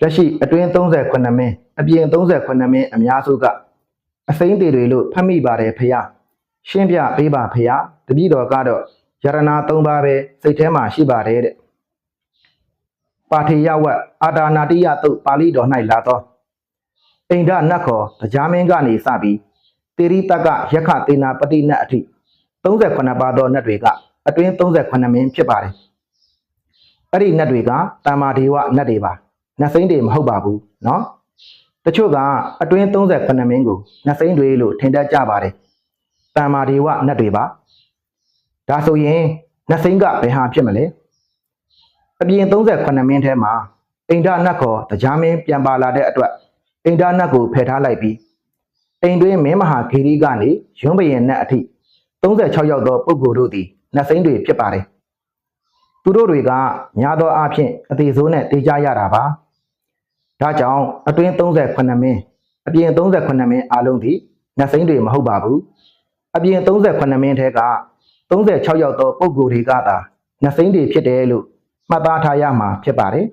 လက်ရှိအတွင်း38မင်းအပြင်38မင်းအများစုကအစိမ့်သေးတွေလို့ဖတ်မိပါတယ်ဖះရှင်းပြပေးပါဖះတပည့်တော်ကတော့ယရနာ၃ပါးပဲစိတ်ထဲမှာရှိပါတယ်တဲ့ပါထေယဝတ်အာတာနာတိယတုတ်ပါဠိတော်၌လာသောအိန္ဒနတ်ခေါ်တရားမင်းကနေစပြီးတေရိတကယက္ခတေနာပတိနတ်အထိ38ပါးသောနတ်တွေကအတွင်း38မင်းဖြစ်ပါတယ်အဲ့ဒီနတ်တွေကတာမာဒေဝနတ်တွေပါ နတ်စိမ့်တွေမဟုတ်ပါဘူးเนาะတချို့ကအတွင်း38မင်းကိုနတ်စိမ့်တွေလို့ထင်တတ်ကြပါတယ်တာမာဒေဝနတ်တွေပါဒါဆိုရင်နတ်စိမ့်ကဘယ်ဟာဖြစ်မလဲအပြင်38မင်းထဲမှာအိန္ဒနတ်ခေါ်တရားမင်းပြန်ပါလာတဲ့အတွက်အိန္ဒနတ်ကိုဖယ်ထားလိုက်ပြီးအိမ်တွင်းမင်းမဟာဂီရီကနေရွံးပရင်နတ်အထိ36ယောက်သောပုဂ္ဂိုလ်တို့သည်နတ်စိမ့်တွေဖြစ်ပါတယ်သူတို့တွေကညာသောအားဖြင့်အသေးဆိုးနဲ့တေးကြရတာပါ ဒါကြောင့်အတွင်း38မင်းအပြင်38မင်းအားလုံးသည်နတ်စိမ့်တွေမဟုတ်ပါဘူးအပြင်38မင်းထဲက36ယောက်သောပုဂ္ဂိုလ်တွေကသာနတ်စိမ့်တွေဖြစ်တယ်လို့မှတ်သားထားရမှာဖြစ်ပါတယ်